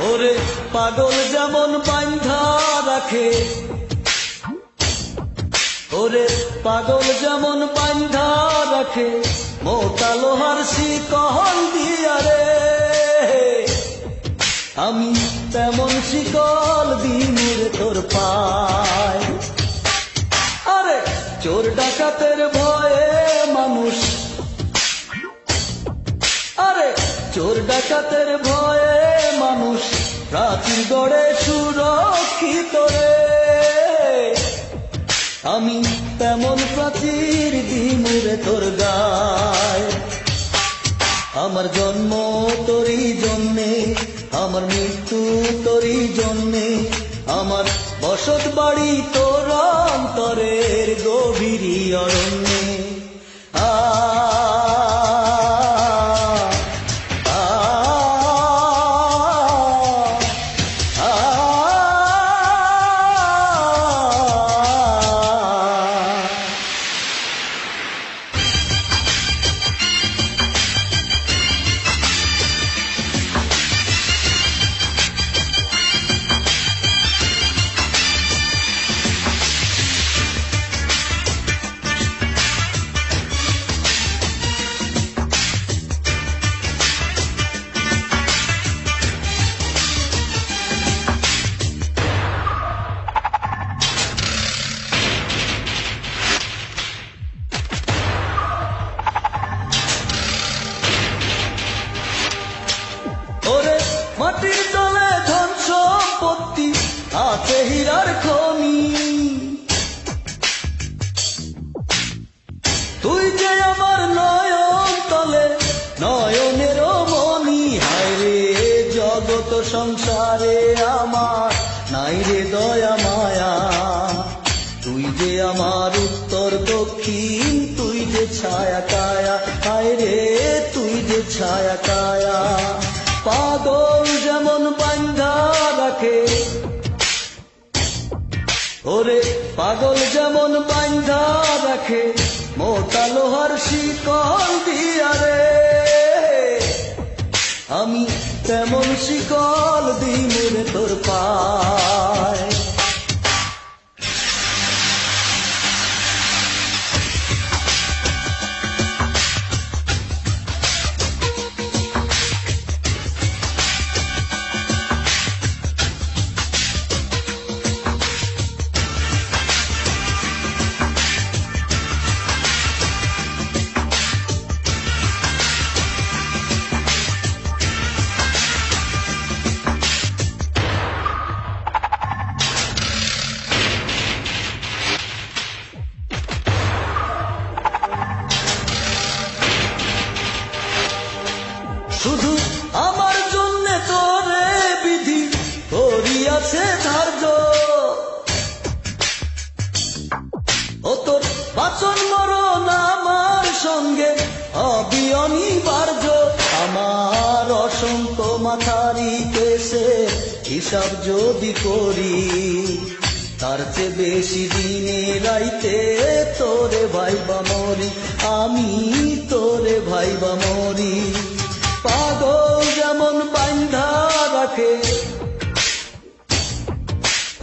ওরে পাগল যেমন বান্ধা রাখে। ওরে পাগল যেমন বান্ধা রাখে, মোটা লোহার শিকল দিয়া আমি তেমন শিকল দিনের তোর পায়। আরে চোর ডাকাতের ভয়ে মানুষ। আরে চোর ডাকাতের ভয়ে প্রাচীর গড়ে সুরক্ষিত রে। আমি তেমন প্রাচীর দিমুরে তোর গায়। আমার জন্ম তোরই জন্যে, আমার মৃত্যু তোরই জন্যে, আমার বসত বাড়ি তোর অন্তরের গভীরই অরণ্যে। নয়নের মনি হায় রে, জগত সংসারে আমার। নাই রে দয়া মায়া, তুই যে আমার উত্তর দক্ষিণ, তুই যে ছায়া কায়া, হায় রে, তুই যে ছায়া কায়া। পাগল যেমন বান্ধা রাখে, ওরে পাগল যেমন বান্ধা রাখে আমি তেমন শিকল দিমুরে তোর পায়। মাথারি কেসে হিসাব যদি করি, তার চেয়ে বেশি দিনে রাইতে তোরে ভাইবা মরি, আমি তোরে ভাইবা মরি। পাগল যেমন বান্ধা রাখে,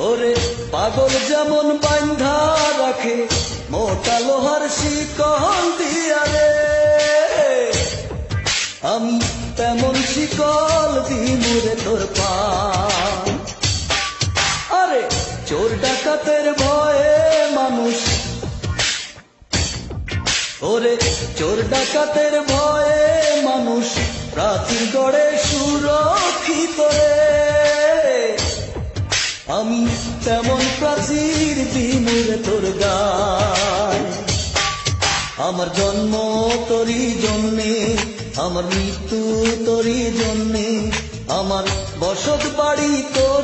ওরে পাগল যেমন বান্ধা রাখে, মোটা লোহার শিকল দিয়া আমি তেমন শিকল দিমুরে তোর পা। আরে, চোর ডাকাতের ভয়ে মানুষ। ওরে, চোর ডাকাতের ভয়ে মানুষ। প্রাচীর গড়ে সুরক্ষিত রে। আমি তেমন প্রাচীর দিমুরে তোর গায় আমার জন্ম তোরই জন্যে আমার মৃত্যু তোরই জন্যে আমার বসত বাড়ি তোর